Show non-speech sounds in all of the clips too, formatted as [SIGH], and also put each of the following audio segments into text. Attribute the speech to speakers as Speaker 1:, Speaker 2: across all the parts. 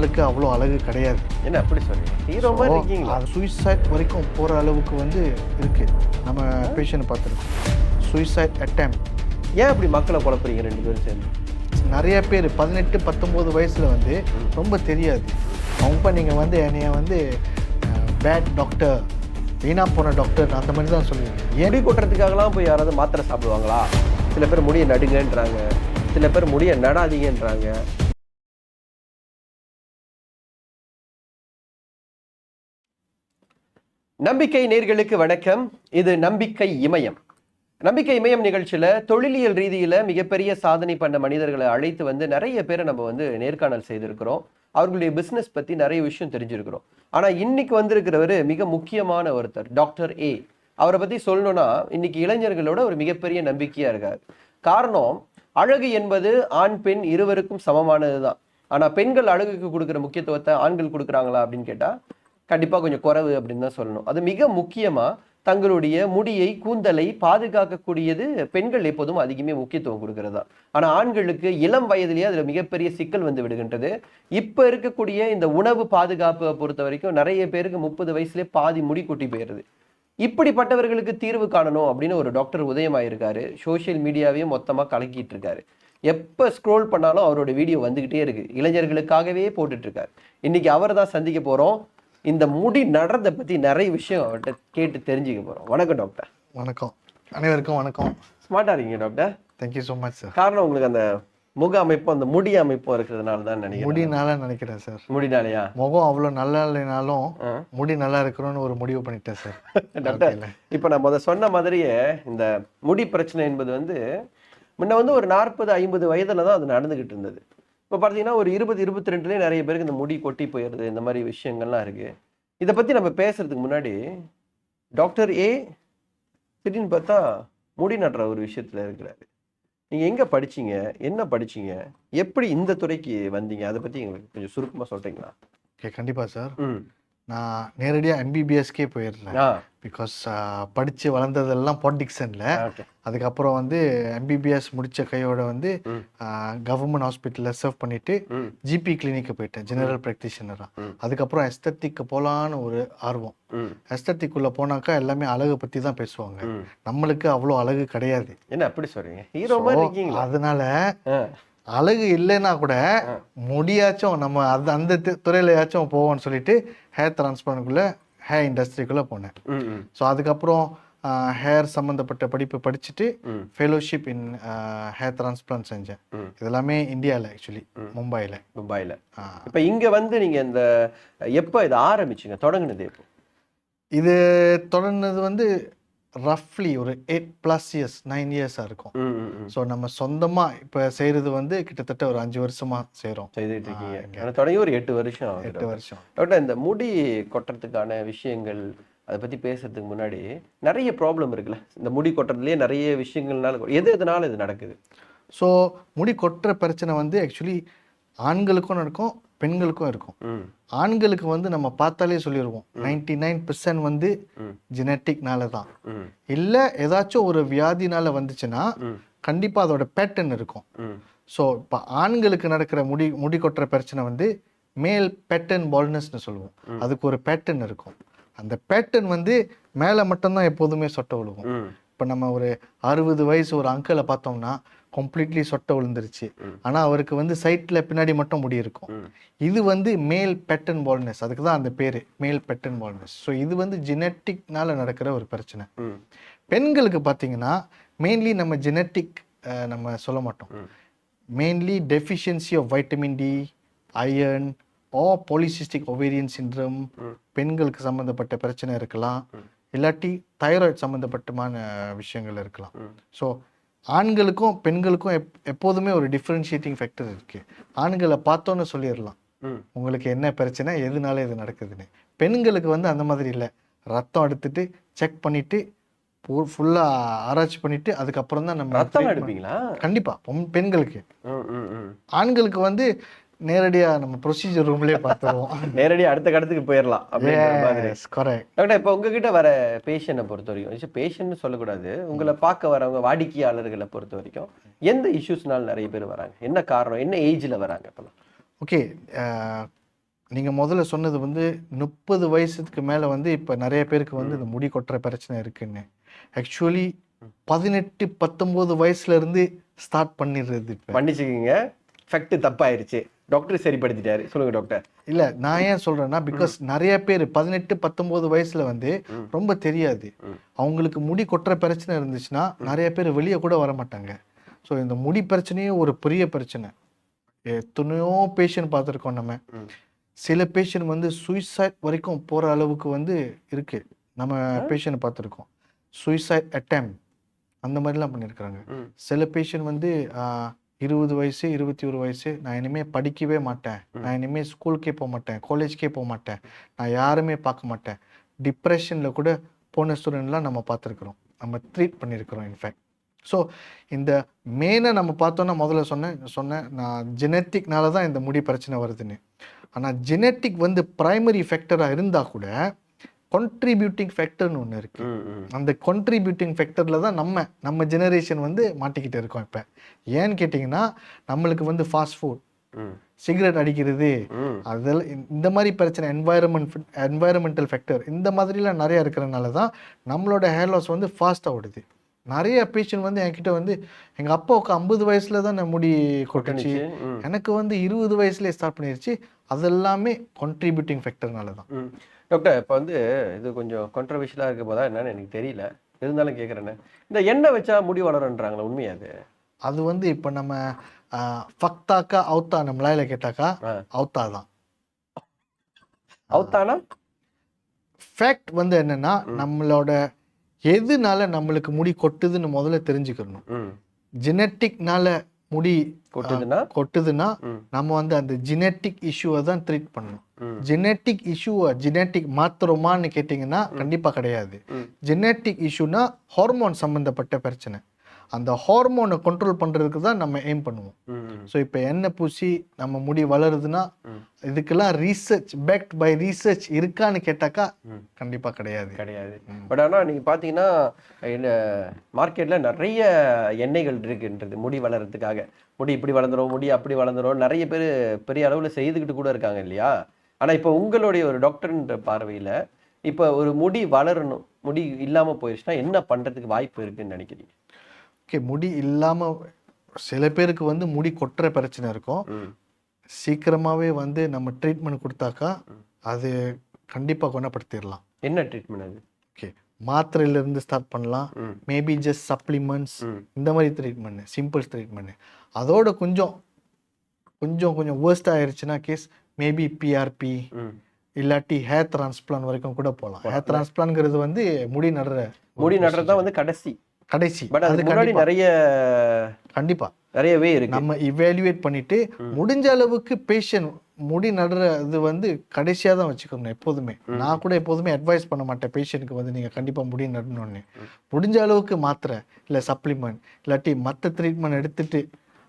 Speaker 1: அவளுக்கு அவ்வளோ அழகு கிடையாது.
Speaker 2: என்ன அப்படி சொல்றீங்க ஹீரோ மாதிரி இருக்கீங்களா?
Speaker 1: சூசைட் வரைக்கும் போகிற அளவுக்கு வந்து இருக்கு. நம்ம பேஷண்ட் பார்த்துருக்கோம். சூசைட் அட்டம்
Speaker 2: ஏன் அப்படி மக்களை குழப்புறீங்க ரெண்டு பேரும் சேர்ந்து?
Speaker 1: நிறைய பேர் பதினெட்டு பத்தொம்போது வயசில் வந்து ரொம்ப தெரியாது. அவங்க நீங்கள் வந்து என்னைய வந்து பேட் டாக்டர் வீணா போன டாக்டர் அந்த மாதிரி தான் சொல்லுவீங்க.
Speaker 2: முடி கொட்டுறதுக்காகலாம் போய் யாராவது மாத்திரை சாப்பிடுவாங்களா? சில பேர் முடிய நடுங்கன்றாங்க. சில பேர் முடிய நடாதீங்கன்றாங்க. நம்பிக்கை நேர்களுக்கு வணக்கம். இது நம்பிக்கை இமயம். நம்பிக்கை இமயம் நிகழ்ச்சியில் தொழிலியல் ரீதியில் மிகப்பெரிய சாதனை பண்ண மனிதர்களை அழைத்து வந்து நிறைய பேரை நம்ம வந்து நேர்காணல் செய்திருக்கிறோம். அவர்களுடைய பிஸ்னஸ் பற்றி நிறைய விஷயம் தெரிஞ்சிருக்கிறோம். ஆனால் இன்னைக்கு வந்திருக்கிறவர் மிக முக்கியமான ஒருத்தர் டாக்டர் ஏ. அவரை பற்றி சொல்லணும்னா இன்னைக்கு இளைஞர்களோட ஒரு மிகப்பெரிய நம்பிக்கையாக இருக்கார். காரணம் அழகு என்பது ஆண் பெண் இருவருக்கும் சமமானது தான் ஆனால் பெண்கள் அழகுக்கு கொடுக்குற முக்கியத்துவத்தை ஆண்கள் கொடுக்குறாங்களா அப்படின்னு கேட்டால் கண்டிப்பாக கொஞ்சம் குறைவு அப்படின்னு தான் சொல்லணும். அது மிக முக்கியமாக தங்களுடைய முடியை கூந்தலை பாதுகாக்கக்கூடியது பெண்கள் எப்போதும் அதிகமே முக்கியத்துவம் கொடுக்கறதா ஆனால் ஆண்களுக்கு இளம் வயதிலேயே அதில் மிகப்பெரிய சிக்கல் வந்து விடுகின்றது. இப்போ இருக்கக்கூடிய இந்த உணவு பாதுகாப்பை பொறுத்த வரைக்கும் நிறைய பேருக்கு முப்பது வயசுலேயே பாதி முடி கொட்டி போயிடுது. இப்படிப்பட்டவர்களுக்கு தீர்வு காணணும் அப்படின்னு ஒரு டாக்டர் உதயமாயிருக்காரு. சோஷியல் மீடியாவையும் மொத்தமாக கலக்கிட்டு இருக்காரு எப்போ ஸ்க்ரோல் பண்ணாலும் அவரோட வீடியோ வந்துக்கிட்டே இருக்கு. இளைஞர்களுக்காகவே போட்டுட்ருக்காரு இன்றைக்கி இன்னைக்கு அவரை தான் சந்திக்க போகிறோம் இந்த முடி நடுறத பத்தி நிறைய விஷயம் அவர்கிட்ட கேட்டு தெரிஞ்சுக்க போறோம். வணக்கம் டாக்டர்
Speaker 1: வணக்கம். அனைவருக்கும் வணக்கம்.
Speaker 2: ஸ்மார்ட்டா இருக்கீங்க doctor
Speaker 1: thank you so much sir
Speaker 2: காரணம் உங்களுக்கு அந்த முக அமைப்பும் அந்த முடி அமைப்பும் இருக்கிறதுனால தான் நினைக்கிறேன்.
Speaker 1: முடினால நினைக்கிறேன் சார்
Speaker 2: முடினாலயா?
Speaker 1: முகம் அவ்வளோ நல்லா இல்லைனாலும். முடி நல்லா இருக்கணும்னு ஒரு முடிவு பண்ணிட்டேன் சார்
Speaker 2: டாக்டர். இப்போ நான் முத சொன்ன மாதிரியே இந்த முடி பிரச்சனை என்பது வந்து முன்ன வந்து ஒரு நாற்பது ஐம்பது வயதுல தான் அது நடந்துகிட்டு இருந்தது. இப்போ பார்த்தீங்கன்னா ஒரு இருபது இருபத்தி ரெண்டுலேயே நிறைய பேருக்கு இந்த முடி கொட்டி போயிடுது இந்த மாதிரி விஷயங்கள்லாம் இருக்கு. இதை பத்தி நம்ம பேசுறதுக்கு முன்னாடி டாக்டர் ஏ திடீர்னு பார்த்தா முடி நடுற ஒரு விஷயத்துல இருக்கிறாரு. நீங்க எங்க படிச்சீங்க? என்ன படிச்சீங்க? எப்படி இந்த துறைக்கு வந்தீங்க? அதை பத்தி எங்களுக்கு கொஞ்சம் சுருக்கமா சொல்றீங்களா?
Speaker 1: ஓகே கண்டிப்பாக சார்.
Speaker 2: ம்.
Speaker 1: நான் நேரடியாக எம்பிபிஎஸ்க்கே போயிடுறேன் பிகாஸ் படித்து வளர்ந்ததெல்லாம் பாலிடிக்ஸனில் அதுக்கப்புறம் வந்து எம்பிபிஎஸ் முடித்த கையோட வந்து. கவர்மெண்ட் ஹாஸ்பிட்டலில் சர்வ் பண்ணிவிட்டு ஜிபி கிளினிக்கு போயிட்டேன் ஜெனரல் ப்ராக்டிஷனராக. அதுக்கப்புறம் எஸ்தட்டிக்கு போகலான்னு ஒரு ஆர்வம். எஸ்தட்டிக்குள்ளே போனாக்கா எல்லாமே அழகை பற்றி தான் பேசுவாங்க. நம்மளுக்கு அவ்வளோ அழகு கிடையாது.
Speaker 2: என்ன அப்படி இருக்கீங்களா?
Speaker 1: அதனால அழகு இல்லைன்னா கூட. முடியாச்சும் நம்ம அது அந்த து- துறையிலயாச்சும் போவோம்னு சொல்லிட்டு ஹேர் டிரான்ஸ்பிளான்ட்குள்ளே ஹேர் இண்டஸ்ட்ரிக்குள்ளே போனேன். ஸோ அதுக்கப்புறம் ஹேர் சம்மந்தப்பட்ட படிப்பு படிச்சுட்டு ஃபெலோஷிப் இன் ஹேர் டிரான்ஸ்பிளான்ட் செஞ்சேன். இதெல்லாமே இந்தியாவில் ஆக்சுவலி மும்பையில்
Speaker 2: துபாயில இப்ப இங்க வந்து நீங்க இந்த எப்ப இதை ஆரம்பிச்சீங்க? தொடங்குனது எப்போ?
Speaker 1: இது தொடர்ந்தது வந்து ரஃப்லி ஒரு எயிட் ப்ளஸ் இயர்ஸ் நைன் இயர்ஸாக இருக்கும். ஸோ நம்ம சொந்தமாக இப்போ செய்கிறது வந்து கிட்டத்தட்ட ஒரு அஞ்சு வருஷமாக செய்கிறோம்
Speaker 2: செய்துட்டு இருக்கீங்க. தொடங்கி ஒரு எட்டு வருஷம்
Speaker 1: எட்டு. வருஷம்.
Speaker 2: டாக்டர் இந்த முடி கொட்டுறதுக்கான விஷயங்கள் அதை பத்தி பேசுறதுக்கு முன்னாடி நிறைய ப்ராப்ளம் இருக்குல்ல. இந்த முடி கொட்டுறதுலயே நிறைய விஷயங்கள்னால எது எதனால இது நடக்குது?
Speaker 1: ஸோ முடி கொட்டுற பிரச்சனை வந்து ஆக்சுவலி ஆண்களுக்கும் நடக்கும் பெண்களுக்கும் இருக்கும். ஆண்களுக்கு வந்து நம்ம பார்த்தாலே சொல்லிடுவோம் நைன்டி நைன் வந்து
Speaker 2: ம்,
Speaker 1: ஜெனட்டிக்னால தான். இல்லை ஏதாச்சும் ஒரு வியாதினால வந்துச்சுன்னா கண்டிப்பாக அதோட பேட்டர்ன் இருக்கும். ஸோ இப்போ ஆண்களுக்கு நடக்கிற முடி முடி கொட்டுற பிரச்சனை வந்து மேல் பேட்டர்ன் பால்னஸ்னு சொல்லுவோம். அதுக்கு ஒரு பேட்டர்ன் இருக்கும். அந்த பேட்டர்ன் வந்து மேலே மட்டும்தான் எப்போதுமே சொட்டை விழுகும் இப்போ நம்ம ஒரு அறுபது வயசு ஒரு அங்கிளை பார்த்தோம்னா கம்ப்ளீட்லி சொட்டை விழுந்துருச்சு. ஆனால் அவருக்கு வந்து சைட்டில் பின்னாடி மட்டும் முடி இருக்கும் இது வந்து மேல் பேட்டர்ன் பால்னஸ் அதுக்கு தான் அந்த பேர் மேல் பேட்டர்ன் பால்னஸ் ஸோ இது வந்து ஜெனட்டிக்னால நடக்கிற ஒரு பிரச்சனை பெண்களுக்கு பார்த்தீங்கன்னா மெயின்லி நம்ம ஜெனட்டிக் நம்ம சொல்ல மாட்டோம். Mainly deficiency of vitamin D iron O polycystic ovarian syndrome
Speaker 2: ம்.
Speaker 1: பெண்களுக்கு சம்மந்தப்பட்ட பிரச்சனை இருக்கலாம். இல்லாட்டி தைராய்டு சம்மந்தப்பட்டமான விஷயங்கள் இருக்கலாம். ஸோ ஆண்களுக்கும் பெண்களுக்கும் எப் எப்போதுமே ஒரு டிஃப்ரென்ஷியேட்டிங் ஃபேக்டர் இருக்குது ஆண்களை பார்த்தோன்னு சொல்லிடலாம். உங்களுக்கு என்ன பிரச்சனை எதனால இது நடக்குதுன்னு. பெண்களுக்கு வந்து அந்த மாதிரி இல்லை. ரத்தம் எடுத்துட்டு செக் பண்ணிட்டு ஃபுல்லாக ஆராய்ச்சி பண்ணிட்டு அதுக்கப்புறம் தான் நம்ம
Speaker 2: ரத்தம் எடுப்பீங்களா?
Speaker 1: கண்டிப்பா. பொம் பெண்களுக்கு. ஆண்களுக்கு வந்து நேரடியா நம்ம ப்ரொசீஜர் ரூம்லயே பார்த்துருவோம். [LAUGHS]
Speaker 2: நேரடியா அடுத்த கடத்துக்கு போயிடலாம் டாக்டர் இப்போ உங்ககிட்ட வர பேஷண்ட்டை பொறுத்த வரைக்கும் பேஷண்ட்னு சொல்லக்கூடாது. உங்களை பார்க்க வரவங்க வாடிக்கையாளர்களை பொறுத்த வரைக்கும் எந்த இஷ்யூஸ்னால நிறைய பேர் வராங்க? என்ன காரணம்? என்ன ஏஜ்ல வராங்க இப்பெல்லாம்?
Speaker 1: ஓகே நீங்கள் முதல்ல சொன்னது வந்து முப்பது வயசுக்கு மேலே வந்து இப்போ நிறைய பேருக்கு வந்து இந்த முடி கொட்டுற பிரச்சனை இருக்குன்னு. ஆக்சுவலி பதினெட்டு பத்தொம்போது வயசுல இருந்து ஸ்டார்ட் பண்ணிடுறது இப்போ.
Speaker 2: மன்னிச்சுக்கோங்க ஃபேக்ட் தப்பாயிருச்சு. டாக்டர் சரிப்படுத்திட்டாரு. சொல்லுங்க டாக்டர்
Speaker 1: இல்லை நான் ஏன் சொல்கிறேன்னா பிகாஸ் நிறைய பேர் பதினெட்டு பத்தொம்போது வயசில் வந்து. ரொம்ப தெரியாது. அவங்களுக்கு முடி கொட்டுற பிரச்சனை இருந்துச்சுன்னா நிறைய பேர் வெளியே கூட வர மாட்டாங்க. ஸோ இந்த முடி பிரச்சனையும் ஒரு பெரிய பிரச்சனை. எத்தனையோ பேஷண்ட் பார்த்துருக்கோம் நம்ம. சில பேஷண்ட் வந்து சூசைட் வரைக்கும் போகிற அளவுக்கு வந்து இருக்கு. நம்ம பேஷண்ட் பார்த்துருக்கோம். சூசைட் அட்டம் அந்த மாதிரிலாம் பண்ணியிருக்கிறாங்க. சில பேஷண்ட் வந்து இருபது வயசு இருபத்தி ஒரு வயசு நான் இனிமேல் படிக்கவே மாட்டேன். நான் இனிமேல் ஸ்கூலுக்கே போக மாட்டேன் காலேஜ்க்கே போக மாட்டேன். நான் யாருமே பார்க்க மாட்டேன். டிப்ரெஷனில் கூட போன ஸ்டூடெண்ட்லாம் நம்ம பார்த்துருக்குறோம். நம்ம ட்ரீட் பண்ணியிருக்கிறோம் இன்ஃபேக்ட் ஸோ இந்த மெயினை நம்ம பார்த்தோன்னா முதல்ல சொன்னேன் சொன்னேன் நான் ஜெனட்டிக்னால தான் இந்த முடி பிரச்சனை வருதுன்னு. ஆனால் ஜெனட்டிக் வந்து ப்ரைமரி ஃபேக்டராக இருந்தால் கூட கான்ட்ரிபியூட்டிங் ஃபேக்டர்னு ஒன்று
Speaker 2: ம்.
Speaker 1: அந்த கான்ட்ரிபியூட்டிங் ஃபேக்டரில் தான் நம்ம நம்ம ஜெனரேஷன் வந்து மாட்டிக்கிட்டு இருக்கோம் இப்போ ஏன்னு கேட்டிங்கன்னா நம்மளுக்கு வந்து ஃபாஸ்ட் ஃபுட். சிகரெட் அடிக்கிறது
Speaker 2: ம்.
Speaker 1: அதில் இந்த மாதிரி பிரச்சனை என்வாயரமெண்ட் என்வாயரமெண்டல் ஃபேக்டர் இந்த மாதிரிலாம் நிறைய இருக்கிறனால தான் நம்மளோட ஹேர் லாஸ் வந்து ஃபாஸ்ட்டாக ஓடுது நிறைய பேஷண்ட் வந்து என்கிட்ட வந்து எங்கள் அப்பாவுக்கு ஐம்பது வயசில் தான் நான் முடி கொட்டுச்சு. எனக்கு வந்து இருபது வயசுலேயே ஸ்டார்ட் பண்ணிருச்சு அதெல்லாமே கான்ட்ரிபியூட்டிங் ஃபேக்டர்னால தான்.
Speaker 2: டாக்டர் இப்போ வந்து இது கொஞ்சம் கான்ட்ரவர்ஷியலாக இருக்க போதா என்னன்னு எனக்கு தெரியல. இருந்தாலும் கேட்குறேன்னு இந்த எண்ணெய் வச்சா முடி வளருன்றாங்களா உண்மையா அது?
Speaker 1: அது வந்து இப்போ நம்ம ஃபக்தாக்கா அவுத்தா நம்ம லாயில கேட்டாக்கா. அவுத்தா தான்
Speaker 2: அவுத்தானா
Speaker 1: ஃபேக்ட் வந்து என்னன்னா நம்மளோட எதுனால நம்மளுக்கு முடி கொட்டுதுன்னு முதல்ல தெரிஞ்சுக்கணும். ஜெனட்டிக்னால முடி
Speaker 2: கொட்டுதுன்னா?
Speaker 1: கொட்டுதுன்னா. நம்ம வந்து அந்த ஜெனட்டிக் இஷ்யூவை தான் ட்ரீட் பண்ணணும். ஜெனட்டிக் இஷ்யூவை ஜெனட்டிக் மாத்துறோமான்னு கேட்டிங்கன்னா கண்டிப்பாக கிடையாது. ஜெனட்டிக் இஷ்யூனா ஹார்மோன் சம்மந்தப்பட்ட பிரச்சனை அந்த ஹார்மோனை கண்ட்ரோல் பண்ணுறதுக்கு தான் நம்ம எய்ம் பண்ணுவோம். ஸோ இப்போ எண்ணெய் பூசி நம்ம முடி வளருதுன்னா. இதுக்கெல்லாம் ரீசர்ச் பேக்ட் பை ரீசர்ச் இருக்கான்னு கேட்டாக்கா. கண்டிப்பாக கிடையாது
Speaker 2: கிடையாது. பட் ஆனால் நீங்கள் பார்த்தீங்கன்னா மார்க்கெட்டில் நிறைய எண்ணெய்கள் இருக்குன்றது முடி வளர்கிறதுக்காக முடி இப்படி வளர்ந்துரும் முடி அப்படி வளர்ந்துரும் நிறைய பேர் பெரிய அளவில் செய்துக்கிட்டு கூட இருக்காங்க இல்லையா ஆனால் இப்போ உங்களுடைய ஒரு டாக்டர்ன்ற பார்வையில் இப்போ ஒரு முடி வளரணும் முடி இல்லாமல் போயிடுச்சுன்னா என்ன பண்ணுறதுக்கு வாய்ப்பு இருக்குன்னு நினைக்கிறீங்க?
Speaker 1: ஓகே முடி இல்லாமல் சில பேருக்கு வந்து முடி கொட்டுற பிரச்சனை இருக்கும். சீக்கிரமாகவே வந்து நம்ம ட்ரீட்மெண்ட் கொடுத்தாக்கா அது கண்டிப்பாக குணப்படுத்திடலாம்.
Speaker 2: என்ன ட்ரீட்மெண்ட் அது?
Speaker 1: ஓகே மாத்திரையிலேருந்து ஸ்டார்ட் பண்ணலாம். மேபி ஜஸ்ட் சப்ளிமெண்ட்ஸ் இந்த மாதிரி ட்ரீட்மெண்ட் சிம்பிள் ட்ரீட்மெண்ட் அதோட கொஞ்சம் கொஞ்சம் கொஞ்சம் worst ஆயிருச்சுன்னா கேஸ் மேபி பிஆர்பி இல்லாட்டி ஹேர் டிரான்ஸ்பிளான் வரைக்கும் கூட போகலாம். ஹேர் டிரான்ஸ்பிளான்ங்கிறது வந்து முடி நடுற
Speaker 2: முடி நடுறது தான். வந்து கடைசி.
Speaker 1: கடைசி.
Speaker 2: பட்
Speaker 1: அது
Speaker 2: முன்னாடி நிறைய
Speaker 1: கண்டிப்பா.
Speaker 2: நிறையவே இருக்கு.
Speaker 1: நம்ம இவேல்யூவேட் பண்ணிட்டு முடிஞ்ச அளவுக்கு பேஷண்ட் முடி நடுற இது வந்து கடைசியாக தான் வச்சுக்கணும் எப்போதுமே. நான் கூட எப்போதுமே அட்வைஸ் பண்ண மாட்டேன் பேஷண்ட்டுக்கு வந்து நீங்கள் கண்டிப்பாக முடி நடணும்னு முடிஞ்ச அளவுக்கு மாத்திரை இல்லை சப்ளிமெண்ட் இல்லாட்டி மற்ற ட்ரீட்மெண்ட் எடுத்துட்டு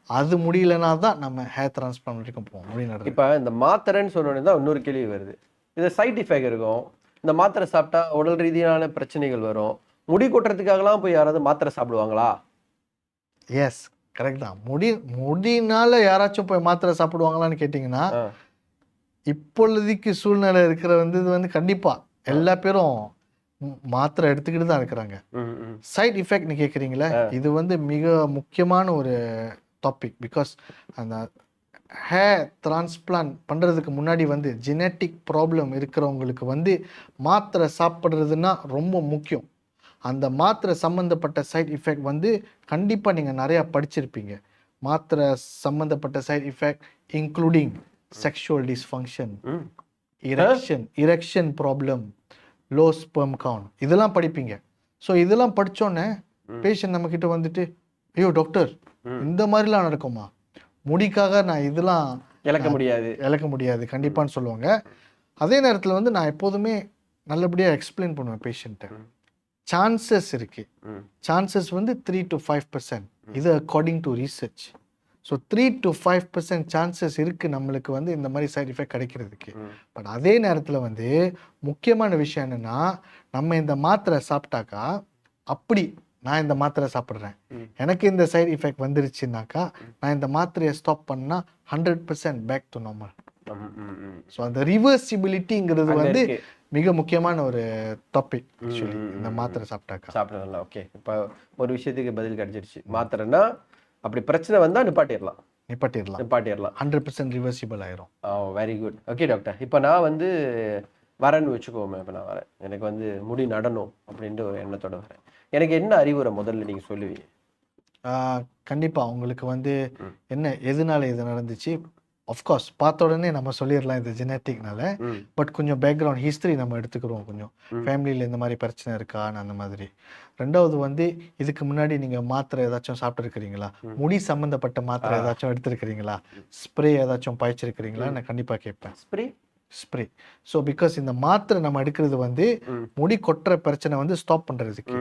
Speaker 1: அது முடியலனா தான் நம்ம ஹேர் டிரான்ஸ்பிளான் வரைக்கும் போவோம். நடுறது
Speaker 2: இப்போ இந்த மாத்திரைன்னு சொன்னோடனே தான் இன்னொரு கேள்வி வருது. இது சைட் எஃபெக்ட் இருக்கும். இந்த மாத்திரை சாப்பிட்டா உடல் ரீதியான பிரச்சனைகள் வரும். முடி கொட்டுறதுக்காகலாம் போய் யாராவது மாத்திரை சாப்பிடுவாங்களா?
Speaker 1: எஸ் கரெக்ட் தான். முடி முடினால யாராச்சும் போய் மாத்திரை சாப்பிடுவாங்களான்னு கேட்டிங்கன்னா. இப்பொழுதைக்கு சூழ்நிலை இருக்கிற வந்து இது வந்து கண்டிப்பா எல்லா பேரும் மாத்திரை எடுத்துக்கிட்டு தான் இருக்கிறாங்க. சைட் எஃபெக்ட்னு கேட்குறீங்களே இது வந்து மிக முக்கியமான ஒரு டாபிக் பிகாஸ் அந்த ஹேர் டிரான்ஸ்பிளான்ட் பண்ணுறதுக்கு முன்னாடி வந்து ஜெனட்டிக் ப்ராப்ளம் இருக்கிறவங்களுக்கு வந்து மாத்திரை சாப்பிட்றதுன்னா ரொம்ப முக்கியம் அந்த மாத்திரை சம்மந்தப்பட்ட சைட் எஃபெக்ட் வந்து கண்டிப்பாக நீங்கள் நிறையா படிச்சிருப்பீங்க மாத்திரை சம்மந்தப்பட்ட side effect including sexual dysfunction. Erection erection problem low sperm count இதெல்லாம் படிப்பீங்க ஸோ இதெல்லாம் படித்தோன்னே பேஷண்ட் நம்மக்கிட்ட வந்துட்டு ஐயோ டாக்டர். இந்த மாதிரிலாம் நடக்குமா? முடிக்காக நான் இதெல்லாம்
Speaker 2: இழக்க முடியாது.
Speaker 1: இழக்க முடியாது. கண்டிப்பான்னு சொல்லுவாங்க. அதே நேரத்தில் வந்து நான் எப்போதுமே நல்லபடியாக எக்ஸ்பிளைன் பண்ணுவேன் பேஷண்ட்டை. சான்சஸ் இருக்கு. சான்சஸ் வந்து த்ரீ டு ஃபைவ் பர்சன்ட் இது according to research so three to five percent chances இருக்குது நம்மளுக்கு வந்து இந்த மாதிரி சைட் எஃபெக்ட் கிடைக்கிறதுக்கு. பட் அதே நேரத்தில் வந்து முக்கியமான விஷயம் என்னென்னா நம்ம இந்த மாத்திரை சாப்பிட்டாக்கா அப்படி நான் இந்த மாத்திரை சாப்பிட்றேன். எனக்கு இந்த சைடு எஃபெக்ட் வந்துருச்சுனாக்கா நான் இந்த மாத்திரையை ஸ்டாப் பண்ணால் hundred percent back to normal. So அந்த ரிவர்சிபிலிட்டிங்கிறது வந்து. மிக முக்கியமான ஒரு டாபிக் ஆக்சுவலி இந்த மாத்திரை சாப்பிட்டாக்கா.
Speaker 2: சாப்பிடலாம் ஓகே இப்போ ஒரு விஷயத்துக்கு பதில் கிடைச்சிருச்சு. மாத்திரைன்னா அப்படி பிரச்சனை வந்தா நிப்பாட்டிடலாம்.
Speaker 1: நிப்பாட்டிடலாம்.
Speaker 2: நிப்பாட்டிடலாம்.
Speaker 1: ஹண்ட்ரட் பர்சன்ட் ரிவர்சிபிள் ஆயிரும்.
Speaker 2: Oh very good okay doctor இப்போ நான் வந்து வரேன்னு வச்சுக்கோமே இப்போ நான் வரேன். எனக்கு வந்து முடி நடணும் அப்படின்ட்டு ஒரு எண்ணத்தோட வரேன். எனக்கு என்ன அறிவுரை முதல்ல நீங்க சொல்லுவீங்க?
Speaker 1: ஆஹ் கண்டிப்பா. உங்களுக்கு வந்து. என்ன எதனால இது நடந்துச்சு? அஃப்கோர்ஸ் பார்த்த உடனே நம்ம சொல்லிடலாம் இது ஜெனட்டிக்னால பட் கொஞ்சம் பேக்ரவுண்ட் ஹிஸ்டரி நம்ம எடுத்துக்கிறோம் கொஞ்சம். ஃபேமிலியில் இந்த மாதிரி பிரச்சனை இருக்கான்னு அந்த மாதிரி. ரெண்டாவது வந்து இதுக்கு முன்னாடி நீங்கள் மாத்திரை ஏதாச்சும் சாப்பிட்ருக்கிறீங்களா. முடி சம்மந்தப்பட்ட மாத்திரை. ஏதாச்சும் எடுத்திருக்கிறீங்களா? ஸ்ப்ரே ஏதாச்சும் பாய்ச்சிருக்கிறீங்களா? நான் கண்டிப்பாக கேட்பேன்.
Speaker 2: ஸ்ப்ரே
Speaker 1: ஸ்ப்ரே ஸோ பிகாஸ் இந்த மாத்திரை நம்ம எடுக்கிறது வந்து முடி கொட்டுற பிரச்சனை வந்து ஸ்டாப் பண்ணுறதுக்கு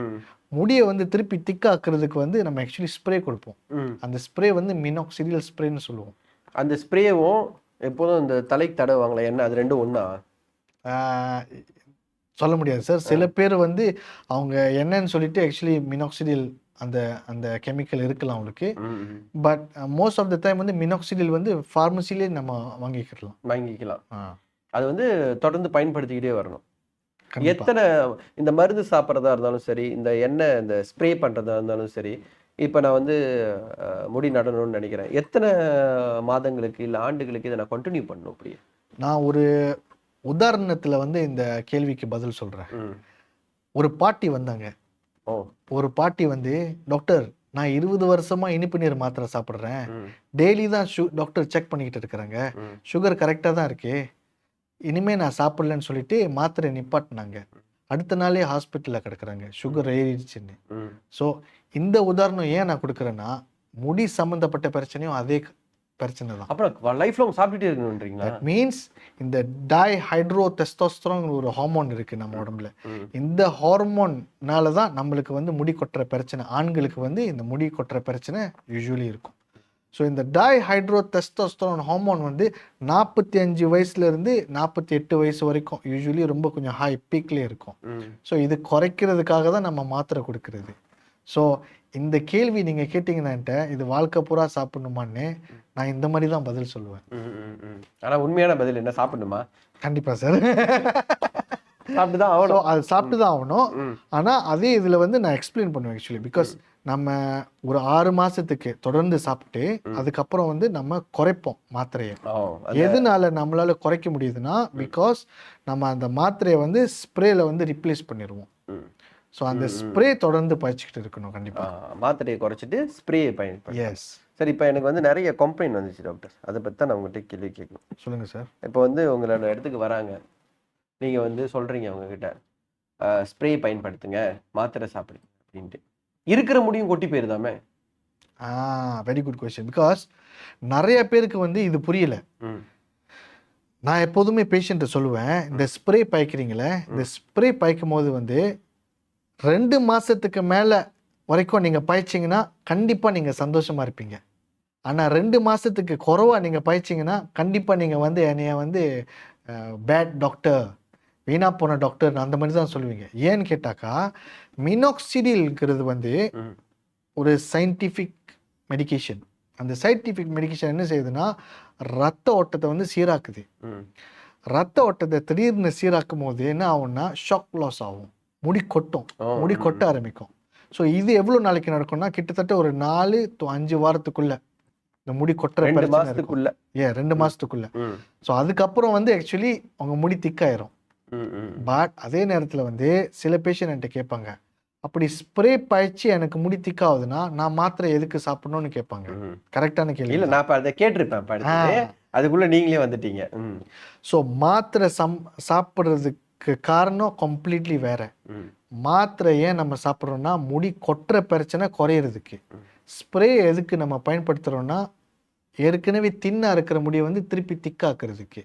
Speaker 1: முடியை வந்து திருப்பி திக்காக்குறதுக்கு வந்து நம்ம ஆக்சுவலி ஸ்ப்ரே கொடுப்போம். அந்த ஸ்ப்ரே வந்து மினாக்சிடியல் ஸ்ப்ரேன்னு சொல்லுவோம்.
Speaker 2: அந்த ஸ்ப்ரேவும் எப்போதும் இந்த தலைக்கு தடவாங்களே என்ன? அது ரெண்டும்
Speaker 1: ஆஹ் சொல்ல முடியாது சார். சில பேர் வந்து அவங்க என்னன்னு சொல்லிட்டு ஆக்சுவலி மினாக்சிடில் அந்த அந்த கெமிக்கல் இருக்கலாம் அவங்களுக்கு. But most of the time வந்து மினாக்சிடில் வந்து ஃபார்மசிலே நம்ம வாங்கிக்கலாம்
Speaker 2: வாங்கிக்கலாம்.
Speaker 1: ஆ,
Speaker 2: அது வந்து தொடர்ந்து பயன்படுத்திக்கிட்டே வரணும். எத்தனை இந்த மருந்து சாப்பிட்றதா இருந்தாலும் சரி இந்த எண்ணெய் இந்த ஸ்ப்ரே பண்றதா இருந்தாலும் சரி இப்போ நான் வந்து முடி நடணும்னு நினைக்கிறேன். எத்தனை மாதங்களுக்கு இல்லை ஆண்டுகளுக்கு இதை நான் கண்டினியூ பண்ணணும் அப்படியே
Speaker 1: நான் ஒரு உதாரணத்துல வந்து இந்த கேள்விக்கு பதில் சொல்றேன்.
Speaker 2: ம்.
Speaker 1: ஒரு பாட்டி வந்தாங்க.
Speaker 2: ஓ.
Speaker 1: ஒரு பாட்டி வந்து டாக்டர் நான் இருபது வருஷமா இனிப்பு நீர் மாத்திரை சாப்பிட்றேன். டெய்லி தான் ஷு டாக்டர் செக் பண்ணிக்கிட்டு இருக்கிறாங்க. சுகர் கரெக்டாக தான் இருக்கு. இனிமே நான் சாப்பிடலன்னு சொல்லிட்டு மாத்திரை நிப்பாட்டினாங்க. அடுத்த நாளே ஹாஸ்பிட்டலில் கிடக்குறாங்க. சுகர் ஏறிடுச்சுன்னு. ஸோ இந்த உதாரணம் ஏன் நான் கொடுக்குறேன்னா முடி சம்மந்தப்பட்ட பிரச்சனையும் அதே பிரச்சனை தான்.
Speaker 2: அப்புறம் லைஃப் லாங் சாப்பிட்டுட்டே இருக்கணுன்றீங்களா?
Speaker 1: தட் மீன்ஸ் இந்த டை ஹைட்ரோ டெஸ்டோஸ்ட்ரான் ஒரு ஹார்மோன் இருக்கு நம்ம உடம்புல. இந்த ஹார்மோன்னால தான் நம்மளுக்கு வந்து முடி கொட்டுற பிரச்சனை ஆண்களுக்கு வந்து இந்த முடி கொட்டுற பிரச்சனை யூஸ்வலி இருக்கும். ஸோ இந்த டை ஹைட்ரோ டெஸ்டோஸ்டரோன் ஹார்மோன் வந்து நாற்பத்தி அஞ்சு வயசுலேருந்து நாற்பத்தி எட்டு வயசு வரைக்கும் யூஸ்வலி ரொம்ப கொஞ்சம் ஹை பீக்லேயே இருக்கும். ஸோ இது குறைக்கிறதுக்காக தான் நம்ம மாத்திரை கொடுக்கறது. ஸோ இந்த கேள்வி நீங்கள் கேட்டிங்கன்னா என்கிட்ட, இது வாழ்க்கை பூரா சாப்பிடணுமான்னு நான் இந்த மாதிரி தான் பதில் சொல்லுவேன்.
Speaker 2: ம் ம் ம். ஆனா உண்மையான பதில் என்ன? சாப்பிடணுமா?
Speaker 1: கண்டிப்பாக சார். [LAUGHS]
Speaker 2: சாப்பிட்டு தான் ஆகணும்
Speaker 1: அது சாப்பிட்டு தான் ஆகணும்.
Speaker 2: ம்.
Speaker 1: ஆனால் அதே இதில் வந்து நான் எக்ஸ்பிளைன் பண்ணுவேன் ஆக்சுவலி பிகாஸ் நம்ம ஒரு ஆறு மாசத்துக்கு தொடர்ந்து சாப்பிட்டு அதுக்கப்புறம் வந்து நம்ம குறைப்போம் மாத்திரையை. எதனால நம்மளால குறைக்க முடியுதுன்னா பிகாஸ் நம்ம அந்த மாத்திரையை வந்து ஸ்ப்ரேல வந்து ரிப்ளேஸ் பண்ணிடுவோம். ஸோ அந்த ஸ்ப்ரே தொடர்ந்து பாய்ச்சிக்கிட்டு இருக்கணும் கண்டிப்பா.
Speaker 2: மாத்திரையை குறைச்சிட்டு ஸ்ப்ரே பயன்படுத்தி
Speaker 1: எஸ்
Speaker 2: சரி இப்போ எனக்கு வந்து நிறைய கம்ப்ளைண்ட் வந்துச்சு டாக்டர் அதை பற்றி தான் நான் உங்கள்கிட்ட கேள்வி கேட்கணும்.
Speaker 1: சொல்லுங்க சார்
Speaker 2: இப்போ வந்து உங்களோட இடத்துக்கு வராங்க. நீங்கள் வந்து சொல்கிறீங்க அவங்கக்கிட்ட ஸ்ப்ரே பயன்படுத்துங்க மாத்திரை சாப்பிடுங்க அப்படின்ட்டு. இருக்கிற முடியும் கொட்டி போயிருதாமே
Speaker 1: ah very good question because நிறைய பேருக்கு வந்து இது புரியல. நான் எப்போதுமே பேஷண்ட்டை சொல்லுவேன் இந்த ஸ்ப்ரே பாய்க்கிறீங்களே? இந்த ஸ்ப்ரே பாய்க்கும் போது வந்து ரெண்டு மாசத்துக்கு மேலே வரைக்கும் நீங்கள் பாய்ச்சிங்கன்னா கண்டிப்பாக நீங்கள் சந்தோஷமா இருப்பீங்க. ஆனால் ரெண்டு மாசத்துக்கு குறைவா நீங்கள் பாய்ச்சிங்கன்னா கண்டிப்பாக நீங்கள் வந்து என்னைய வந்து பேட் டாக்டர் வீணா போன டாக்டர் அந்த மாதிரி தான் சொல்லுவீங்க. ஏன்னு கேட்டாக்கா மினாக்சிடில்ங்கிறது வந்து ஒரு சயின்டிஃபிக் மெடிகேஷன் அந்த சயின்டிஃபிக் மெடிகேஷன் என்ன செய்யுதுன்னா ரத்த ஓட்டத்தை வந்து சீராக்குது. ரத்த ஓட்டத்தை திடீர்னு சீராக்கும் போது என்ன ஆகும்னா ஷாக் லாஸ் ஆகும். முடி கொட்டும். முடி கொட்ட ஆரம்பிக்கும். ஸோ இது எவ்வளோ நாளைக்கு நடக்கும்னா கிட்டத்தட்ட ஒரு நாலு to அஞ்சு வாரத்துக்குள்ள இந்த முடி கொட்டுற பிரச்சனை ஏன் ரெண்டு மாசத்துக்குள்ள. ஸோ அதுக்கப்புறம் வந்து ஆக்சுவலி அவங்க முடி திக்காயிரும் பட் அதே நேரத்தில் வந்து சில பேஷண்ட் என்கிட்ட கேட்பாங்க. அப்படி ஸ்ப்ரே பாய்ச்சி எனக்கு முடி திக்காகுதுன்னா நான் மாத்திரை எதுக்கு சாப்பிடணும்னு கேட்பாங்க. கரெக்டான கேள்வி
Speaker 2: இல்ல நான் இப்ப அதை கேட்டிருப்பேன் அதுக்குள்ள நீங்களே வந்துட்டீங்க.
Speaker 1: ஸோ மாத்திரை சம் சாப்பிட்றதுக்கு காரணம் கம்ப்ளீட்லி வேற. மாத்திரை ஏன் நம்ம சாப்பிட்றோம்னா முடி கொட்டுற பிரச்சனை குறையிறதுக்கு. ஸ்ப்ரே எதுக்கு நம்ம பயன்படுத்துகிறோம்னா ஏற்கனவே தின்னா இருக்கிற முடியை வந்து திருப்பி திக்காக்குறதுக்கு.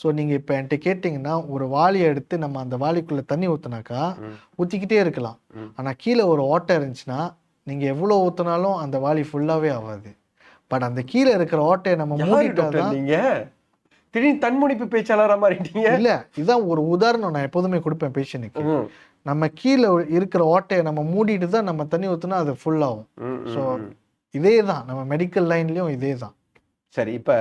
Speaker 1: ஸோ நீங்கள் இப்போ என்கிட்ட கேட்டிங்கன்னா ஒரு வாளியை எடுத்து நம்ம அந்த வாளிக்குள்ளே தண்ணி ஊற்றுனாக்கா
Speaker 2: ம்.
Speaker 1: ஊற்றிக்கிட்டே இருக்கலாம்
Speaker 2: ம்.
Speaker 1: ஆனால் கீழே ஒரு ஓட்டை இருந்துச்சுன்னா நீங்கள் எவ்வளோ ஊற்றினாலும் அந்த வாளி ஃபுல்லாகவே ஆகாது பட் அந்த கீழே இருக்கிற ஓட்டையை நம்ம
Speaker 2: யாரு
Speaker 1: மூடிட்டா
Speaker 2: டாக்டர்
Speaker 1: தான்
Speaker 2: நீங்க திடீர்னு தன்முனைப்பு பேச்சாளரா மாறிட்டீங்க
Speaker 1: இல்லை இதான் ஒரு உதாரணம் நான் எப்போதுமே கொடுப்பேன் பேஷண்ட்டுக்கு
Speaker 2: ம்,
Speaker 1: நம்ம கீழே இருக்கிற ஓட்டையை நம்ம மூடிட்டு தான் நம்ம தண்ணி ஊற்றினா அது full ஆகும்
Speaker 2: ம், ம்,
Speaker 1: ஸோ. இதே தான் நம்ம மெடிக்கல் லைன்லேயும் இதே தான்
Speaker 2: சரி இப்ப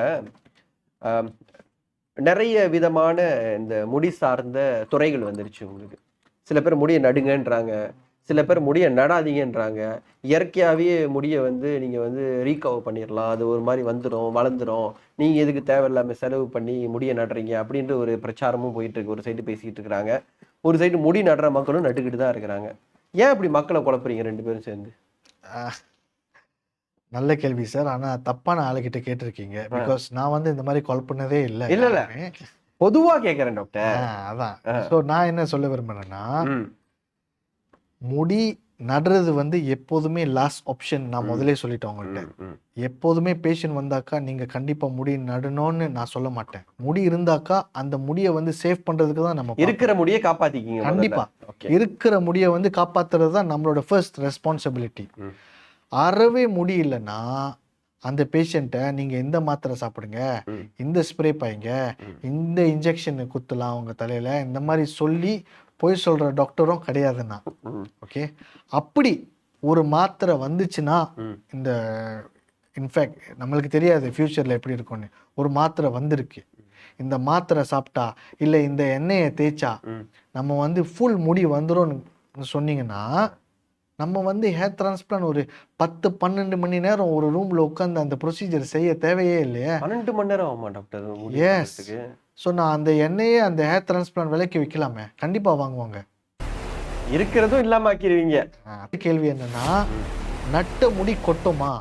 Speaker 2: நிறைய விதமான இந்த முடி சார்ந்த துறைகள் வந்துருச்சு உங்களுக்கு. சில பேர் முடியை நடுங்கன்றாங்க சில பேர் முடியை நடாதீங்கன்றாங்க. இயற்கையாகவே முடியை வந்து நீங்கள் வந்து ரீகவர் பண்ணிடலாம் அது ஒரு மாதிரி வந்துடும் வளர்ந்துரும். நீங்கள் எதுக்கு தேவையில்லாமல் செலவு பண்ணி முடியை நடுறீங்க அப்படின்ற ஒரு பிரச்சாரமும் போயிட்டு இருக்கு ஒரு சைடு பேசிக்கிட்டு இருக்கிறாங்க. ஒரு சைடு முடி நடுற மக்களும் நட்டுக்கிட்டு தான் இருக்கிறாங்க. ஏன் அப்படி மக்களை குழப்புறீங்க ரெண்டு பேரும் சேர்ந்து?
Speaker 1: நல்ல கேள்வி சார் ஆனா தப்பான ஆளுகிட்ட கேட்டிருக்கீங்க பிகாஸ் நான் வந்து இந்த மாதிரி கால் பண்ணதே இல்லை
Speaker 2: இல்ல, இல்ல. பொதுவா கேட்குறேன் டாக்டர்
Speaker 1: அதான். ஸோ நான் என்ன சொல்ல விரும்புறேன்னா முடி நடுறது வந்து எப்போதுமே லாஸ்ட் ஆப்ஷன் நான். முதலே சொல்லிட்டேன் உங்கள்கிட்ட. எப்போதுமே பேஷண்ட் வந்தாக்கா நீங்க கண்டிப்பா முடி நடணும்னு நான் சொல்ல மாட்டேன் முடி இருந்தாக்கா அந்த முடியை வந்து சேவ் பண்றதுக்கு தான் நம்ம.
Speaker 2: இருக்கிற முடியை காப்பாத்திக்கிங்க
Speaker 1: கண்டிப்பா. இருக்கிற முடியை வந்து காப்பாத்துறது தான் நம்மளோட ஃபர்ஸ்ட் ரெஸ்பான்சிபிலிட்டி. அறவே முடியலன்னா அந்த பேஷண்ட்டை நீங்க இந்த மாத்திரை சாப்பிடுங்க. இந்த ஸ்ப்ரே பாய்ங்க. இந்த இன்ஜெக்ஷன் குத்தலாம் உங்க தலையில இந்த மாதிரி சொல்லி போய் சொல்ற டாக்டரும் கிடையாதுண்ணா ஓகே அப்படி ஒரு மாத்திரை வந்துச்சுன்னா. இந்த இன்ஃபேக்ட் நம்மளுக்கு தெரியாது ஃப்யூச்சரில் எப்படி இருக்கும்னு ஒரு மாத்திரை வந்திருக்கு இந்த மாத்திரை சாப்பிட்டா இல்லை இந்த எண்ணெயை தேய்ச்சா. நம்ம வந்து ஃபுல் முடி வந்துரும்னு சொன்னீங்கன்னா நம்ம வந்து ஹேர் டிரான்ஸ்பிளான் ஒரு பத்து பன்னெண்டு மணி நேரம் ஒரு ரூமில் உட்காந்து அந்த ப்ரொசீஜர் செய்ய தேவையே இல்லையே?
Speaker 2: பன்னெண்டு மணி நேரம் ஆகுமா டாக்டர். வளர்றதுக்கு?
Speaker 1: ஸோ நான் அந்த எண்ணெயே அந்த ஹேர் டிரான்ஸ்பிளான் விலைக்கு விற்கலாமே கண்டிப்பாக வாங்குவாங்க.
Speaker 2: இருக்கிறதும் இல்லாம ஆக்கிடுவீங்க
Speaker 1: கேள்வி என்னன்னா நட்ட முடி கொட்டுமா?